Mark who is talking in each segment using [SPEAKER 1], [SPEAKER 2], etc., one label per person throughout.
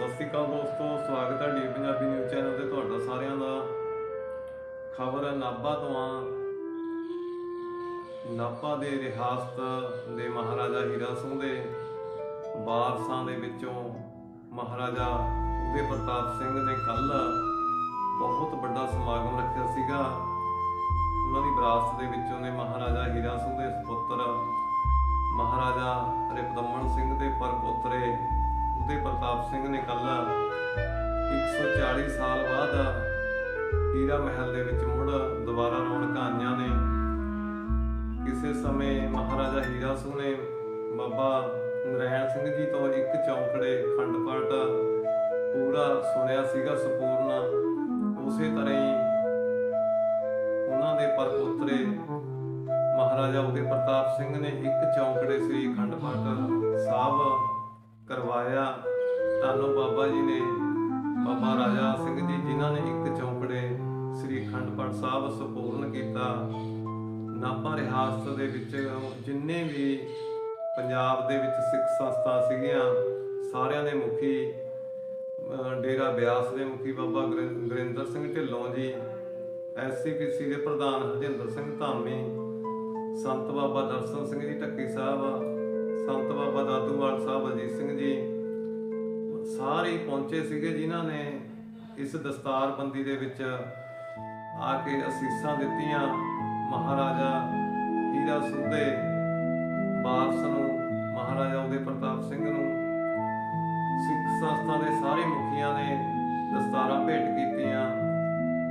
[SPEAKER 1] ਸਤਿ ਸ਼੍ਰੀ ਅਕਾਲ ਦੋਸਤੋ, ਸਵਾਗਤ ਹੈ ਡੀ ਪੰਜਾਬੀ ਨਿਊਜ਼ ਚੈਨਲ ਤੇ ਤੁਹਾਡਾ ਸਾਰਿਆਂ ਦਾ। ਖਬਰ ਨਾਭਾ ਤੋਂ ਆ। ਨਾਭਾ ਦੇ ਰਿਹਾਸਤ ਦੇ ਮਹਾਰਾਜਾ ਹੀਰਾ ਸਿੰਘ ਦੇ ਵਾਰਸਾਂ ਦੇ ਵਿੱਚੋਂ ਮਹਾਰਾਜਾ ਉਦੇ ਪ੍ਰਤਾਪ ਸਿੰਘ ਨੇ ਕੱਲ ਬਹੁਤ ਵੱਡਾ ਸਮਾਗਮ ਰੱਖਿਆ ਸੀਗਾ। ਉਹਨਾਂ ਦੀ ਵਿਰਾਸਤ ਦੇ ਵਿੱਚੋਂ ਨੇ ਮਹਾਰਾਜਾ ਹੀਰਾ ਸਿੰਘ ਦੇ ਸੁਪੁੱਤਰ, ਮਹਾਰਾਜਾ ਰਿਪਦਮਨ ਸਿੰਘ ਦੇ ਪਰਪੁੱਤਰੇ ਉਦੇ ਪ੍ਰਤਾਪ ਸਿੰਘ ਨੇ ਕੱਲ 140 ਸਾਲ ਬਾਅਦ ਹੀਰਾ ਮਹਿਲ ਦੇ ਵਿੱਚ ਮੁੜ ਦੁਬਾਰਾ ਰੌਣਕਾਂ ਆਈਆਂ ਨੇ। ਕਿਸੇ ਸਮੇਂ ਮਹਾਰਾਜਾ ਹੀਰਾ ਸਿੰਘ ਨੇ ਬਾਬਾ ਨਰੈਣ ਸਿੰਘ ਜੀ ਤੋਂ ਇੱਕ ਚੌਂਕੜੇ ਖੰਡ ਪਾਠ ਪੂਰਾ ਸੁਣਿਆ ਸੀਗਾ ਸੰਪੂਰਨ। ਉਸੇ ਤਰ੍ਹਾਂ ਹੀ ਉਹਨਾਂ ਦੇ ਪਰਪੁੱਤਰੇ ਮਹਾਰਾਜਾ ਉਦੇ ਪ੍ਰਤਾਪ ਸਿੰਘ ਨੇ ਇੱਕ ਚੌਂਕੜੇ ਸ੍ਰੀ ਅਖੰਡ ਪਾਠ ਸਾਹਿਬ ਕਰਵਾਇਆ। ਧੰਨੋ ਬਾਬਾ ਜੀ ਨੇ, ਬਾਬਾ ਰਾਜਾ ਸਿੰਘ ਜੀ, ਜਿਨ੍ਹਾਂ ਨੇ ਇੱਕ ਚੌਂਕੜੇ ਸ੍ਰੀ ਅਖੰਡ ਪਾਠ ਸਾਹਿਬ ਸੰਪੂਰਨ ਕੀਤਾ। ਨਾਭਾ ਰਿਆਸਤ ਦੇ ਵਿੱਚ ਜਿੰਨੇ ਵੀ ਪੰਜਾਬ ਦੇ ਵਿੱਚ ਸਿੱਖ ਸੰਸਥਾ ਸੀਗੀਆਂ, ਸਾਰਿਆਂ ਦੇ ਮੁਖੀ ਡੇਰਾ ਬਿਆਸ ਦੇ ਮੁਖੀ ਬਾਬਾ ਗੁਰਿੰ- ਗੁਰਿੰਦਰ ਸਿੰਘ ਢਿੱਲੋਂ ਜੀ ਐਸਸੀਪੀਸੀ ਦੇ ਪ੍ਰਧਾਨ ਹਰਜਿੰਦਰ ਸਿੰਘ ਧਾਮੀ, ਸੰਤ ਬਾਬਾ ਦਰਸ਼ਨ ਸਿੰਘ ਜੀ ਢੱਕੀ ਸਾਹਿਬ, ਸੰਤ ਬਾਬਾ ਦਾਦੂਵਾਲ ਸਾਹਿਬ ਸਾਰੇ ਹੀ ਪਹੁੰਚੇ ਸੀਗੇ ਜਿਨ੍ਹਾਂ ਨੇ ਇਸ ਦਸਤਾਰਬੰਦੀ ਦੇ ਵਿੱਚ ਆ ਕੇ ਅਸੀਸਾਂ ਦਿੱਤੀਆਂ। ਮਹਾਰਾਜਾ ਹੀਰਾ ਸੁੰਦੇ ਵਾਰਸ ਨੂੰ, ਮਹਾਰਾਜਾ ਉਹਦੇ ਪ੍ਰਤਾਪ ਸਿੰਘ ਨੂੰ। ਸਿੱਖ ਸੰਸਥਾ ਦੇ ਸਾਰੇ ਮੁਖੀਆਂ ਨੇ ਦਸਤਾਰਾਂ ਭੇਟ ਕੀਤੀਆਂ।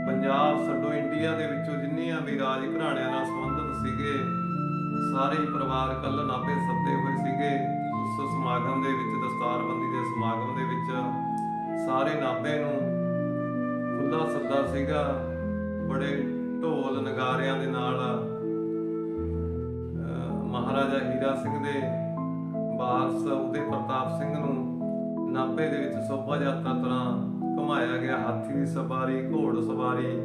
[SPEAKER 1] ਪੰਜਾਬ ਛੱਡੋ ਇੰਡੀਆ ਦੇ ਵਿੱਚੋਂ ਜਿੰਨੀਆਂ ਵੀ ਰਾਜ ਘਰਾਣਿਆਂ ਨਾਲ ਸੰਬੰਧਿਤ ਸੀਗੇ, ਸਾਰੇ ਹੀ ਪਰਿਵਾਰ ਕੱਲ ਨਾਭੇ ਸੱਦੇ ਹੋਏ ਸੀਗੇ। ਵਿੱਚ ਨਾਭੇ ਨੂੰ ਖੁੱਲਾ ਸੱਦਾ ਸੀਗਾ, ਬੜੇ ਢੋਲ ਨਗਾਰਿਆਂ ਦੇ ਨਾਲ ਮਹਾਰਾਜਾ ਹੀਰਾ ਸਿੰਘ ਦੇ ਵਾਰਸ ਉਦੇ ਪ੍ਰਤਾਪ ਸਿੰਘ ਨੂੰ ਨਾਭੇ ਦੇ ਵਿੱਚ ਸ਼ੋਭਾ ਯਾਤਰਾ ਤਰ੍ਹਾਂ ਘੁਮਾਇਆ ਗਿਆ। ਹਾਥੀ ਦੀ ਸਵਾਰੀ, ਘੋੜ ਸਵਾਰੀ,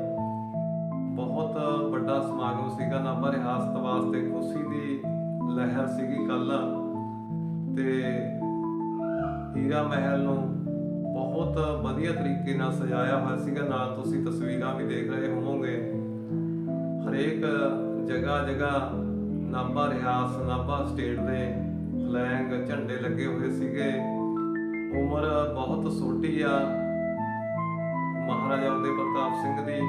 [SPEAKER 1] ਬਹੁਤ ਵੱਡਾ ਸਮਾਗਮ ਸੀਗਾ। ਨਾਭਾ ਰਿਆਸਤ ਵਾਸਤੇ ਖੁਸ਼ੀ ਦੀ ਲਹਿਰ ਸੀਗੀ ਕੱਲ ਤੇ ਹੀਰਾ ਮਹਿਲ ਨੂੰ ਬਹੁਤ ਵਧੀਆ ਤਰੀਕੇ ਨਾਲ ਸਜਾਇਆ ਹੋਇਆ ਸੀਗਾ। ਨਾਲ ਤੁਸੀਂ ਤਸਵੀਰਾਂ ਵੀ ਦੇਖ ਰਹੇ ਹੋਵੋਗੇ। ਹਰੇਕ ਜਗ੍ਹਾ ਜਗ੍ਹਾ ਨਾਭਾ ਰਿਆਸ, ਨਾਭਾ ਸਟੇਟ ਦੇ ਫਲੈਗ ਝੰਡੇ ਲੱਗੇ ਹੋਏ ਸੀਗੇ। ਉਮਰ ਬਹੁਤ ਛੋਟੀ ਆ ਮਹਾਰਾਜਾ ਉਦੇ ਪ੍ਰਤਾਪ ਸਿੰਘ ਦੀ,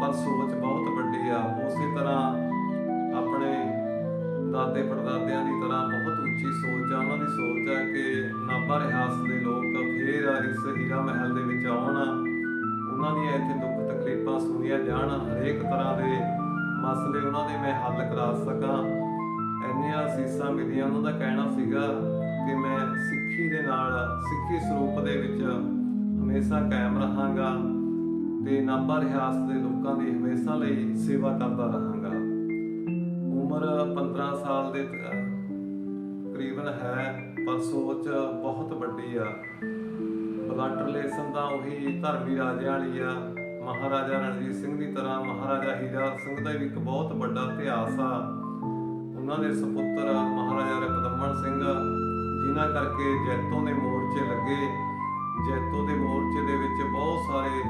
[SPEAKER 1] ਪਰ ਸੋਚ ਬਹੁਤ ਵੱਡੀ ਆ। ਉਸੇ ਤਰ੍ਹਾਂ ਆਪਣੇ ਦਾਦੇ ਪੜਦਾਦਿਆਂ ਦੀ ਤਰ੍ਹਾਂ ਬਹੁਤ ਉੱਚੀ ਸੋਚ ਆ। ਉਹਨਾਂ ਦੀ ਸੋਚ ਆ ਕਿ ਨਾਭਾ ਰਿਆਸਤ ਦੇ ਲੋਕ ਇਸ ਹੀਰਾ ਮਹਿਲ ਦੇ ਵਿੱਚ ਆਉਣ, ਉਹਨਾਂ ਦੀਆਂ ਇੱਥੇ ਦੁੱਖ ਤਕਲੀਫਾਂ ਸੁਣੀਆਂ ਜਾਣ, ਹਰੇਕ ਤਰ੍ਹਾਂ ਦੇ ਮਸਲੇ ਉਹਨਾਂ ਦੇ ਮੈਂ ਹੱਲ ਕਰਾ ਸਕਾਂ। ਇੰਨੀਆਂ ਅਸੀਸਾਂ ਮਿਲੀਆਂ, ਉਹਨਾਂ ਦਾ ਕਹਿਣਾ ਸੀਗਾ ਕਿ ਮੈਂ ਸਿੱਖੀ ਦੇ ਨਾਲ, ਸਿੱਖੀ ਸਰੂਪ ਦੇ ਵਿੱਚ ਹਮੇਸ਼ਾ ਕਾਇਮ ਰਹਾਂਗਾ ਤੇ ਨਾਭਾ ਰਿਆਸਤ ਦੇ ਲੋਕਾਂ ਦੀ ਹਮੇਸ਼ਾ ਲਈ ਸੇਵਾ ਕਰਦਾ ਰਹਾਂਗਾ। ਉਮਰ 15 ਸਾਲ ਦੇ ਤਕਰੀਬਨ ਹੈ, ਪਰ ਸੋਚ ਬਹੁਤ ਵੱਡੀ ਆ। ਬਲੱਡ ਰਿਲੇਸ਼ਨ ਤਾਂ ਉਹੀ ਧਰਮੀ ਰਾਜਿਆਂ ਵਾਲੀ ਆ, ਮਹਾਰਾਜਾ ਰਣਜੀਤ ਸਿੰਘ ਦੀ ਤਰ੍ਹਾਂ, ਮਹਾਰਾਜਾ ਹੀਰਾ ਸਿੰਘ ਦਾ ਵੀ ਇੱਕ ਬਹੁਤ ਵੱਡਾ ਇਤਿਹਾਸ ਆ। ਉਹਨਾਂ ਦੇ ਸੁਪੁੱਤਰ ਮਹਾਰਾਜਾ ਰਪਦਮਨ ਸਿੰਘ, ਜਿਨ੍ਹਾਂ ਕਰਕੇ ਜੈਤੋਂ ਦੇ ਮੋਰਚੇ ਲੱਗੇ। ਜੈਤੋ ਦੇ ਮੋਰਚੇ ਦੇ ਵਿੱਚ ਬਹੁਤ ਸਾਰੇ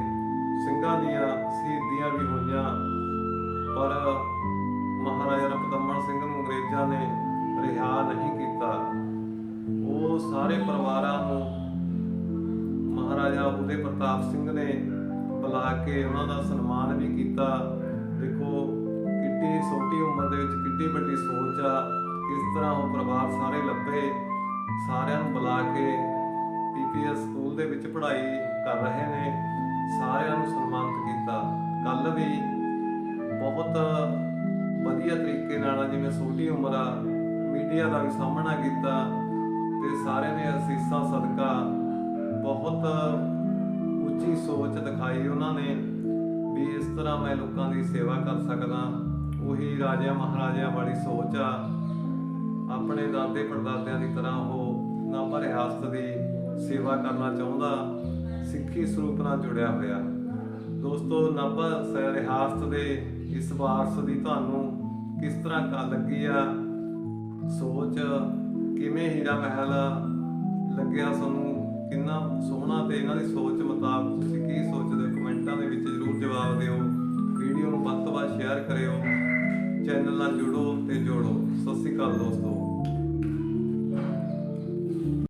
[SPEAKER 1] ਸਿੰਘਾਂ ਦੀਆਂ ਸ਼ਹੀਦੀਆਂ ਵੀ ਹੋਈਆਂ। ਪਰ ਮਹਾਰਾਜਾ ਰਪਦਮਨ ਸਿੰਘ ਨੂੰ ਅੰਗਰੇਜ਼ਾਂ ਨੇ ਰਿਹਾ ਨਹੀਂ ਕੀਤਾ। ਉਹ ਸਾਰੇ ਪਰਿਵਾਰਾਂ ਨੂੰ ਮਹਾਰਾਜਾ ਉਦੇ ਪ੍ਰਤਾਪ ਸਿੰਘ ਨੇ ਬੁਲਾ ਕੇ ਉਹਨਾਂ ਦਾ ਸਨਮਾਨ ਵੀ ਕੀਤਾ। ਦੇਖੋ, ਕਿੱਡੀ ਛੋਟੀ ਉਮਰ ਦੇ ਵਿੱਚ ਕਿੱਡੀ ਵੱਡੀ ਸੋਚ ਆ। ਕਿਸ ਤਰ੍ਹਾਂ ਉਹ ਪਰਿਵਾਰ ਸਾਰੇ ਲੱਭੇ। ਸਾਰਿਆਂ ਨੂੰ ਬੁਲਾ ਕੇ ਪੀਪੀਐਸ ਸਕੂਲ ਦੇ ਵਿੱਚ ਪੜ੍ਹਾਈ ਕਰ ਰਹੇ ਨੇ। ਸਾਰਿਆਂ ਨੂੰ ਸਨਮਾਨਿਤ ਕੀਤਾ। ਕੱਲ ਵੀ ਬਹੁਤ ਵਧੀਆ ਤਰੀਕੇ ਨਾਲ ਜਿਵੇਂ ਛੋਟੀ ਉਮਰ ਆ, ਮੀਡੀਆ ਦਾ ਵੀ ਸਾਹਮਣਾ ਕੀਤਾ ਤੇ ਸਾਰਿਆਂ ਨੇ ਅਸੀਸਾਂ, ਸਦਕਾ ਬਹੁਤ ਉੱਚੀ ਸੋਚ ਦਿਖਾਈ ਉਹਨਾਂ ਨੇ ਵੀ ਇਸ ਤਰ੍ਹਾਂ ਮੈਂ ਲੋਕਾਂ ਦੀ ਸੇਵਾ ਕਰ ਸਕਦਾ, ਉਹੀ ਰਾਜਿਆਂ ਮਹਾਰਾਜਿਆਂ ਵਾਲੀ ਸੋਚ ਆ। ਆਪਣੇ ਦਾਦੇ ਪੜਦਾਦਿਆਂ ਦੀ ਤਰ੍ਹਾਂ ਉਹ ਨਾਭਾ ਰਿਆਸਤ ਦੀ ਸੇਵਾ ਕਰਨਾ ਚਾਹੁੰਦਾ, ਸਿੱਖੀ ਸਰੂਪ ਨਾਲ ਜੁੜਿਆ ਹੋਇਆ। ਦੋਸਤੋ, ਨਾਭਾ ਸ- ਰਿਆਸਤ ਦੇ ਇਸ ਵਾਰਸ ਦੀ ਤੁਹਾਨੂੰ ਕਿਸ ਤਰ੍ਹਾਂ ਕਾ ਲੱਗੀ ਆ? ਸੋਚ ਕਿਵੇਂ ਹੀਰਾ ਮਹਿਲ ਲੱਗਿਆ ਸਾਨੂੰ? ਕਿੰਨਾ ਸੋਹਣਾ ਉਹਨਾਂ ਤੇ ਇਹਨਾਂ ਦੀ ਸੋਚ ਮੁਤਾਬਕ ਤੁਸੀਂ ਕੀ ਸੋਚਦੇ ਹੋ? ਕਮੈਂਟਾਂ ਦੇ ਵਿੱਚ ਜਰੂਰ ਜਵਾਬ ਦਿਓ। ਵੀਡੀਓ ਨੂੰ ਵੱਧ ਤੋਂ ਵੱਧ ਸ਼ੇਅਰ ਕਰਿਓ। ਚੈਨਲ ਨਾਲ ਜੁੜੋ ਤੇ ਜੋੜੋ। ਸਤਿ ਸ਼੍ਰੀ ਅਕਾਲ ਦੋਸਤੋ।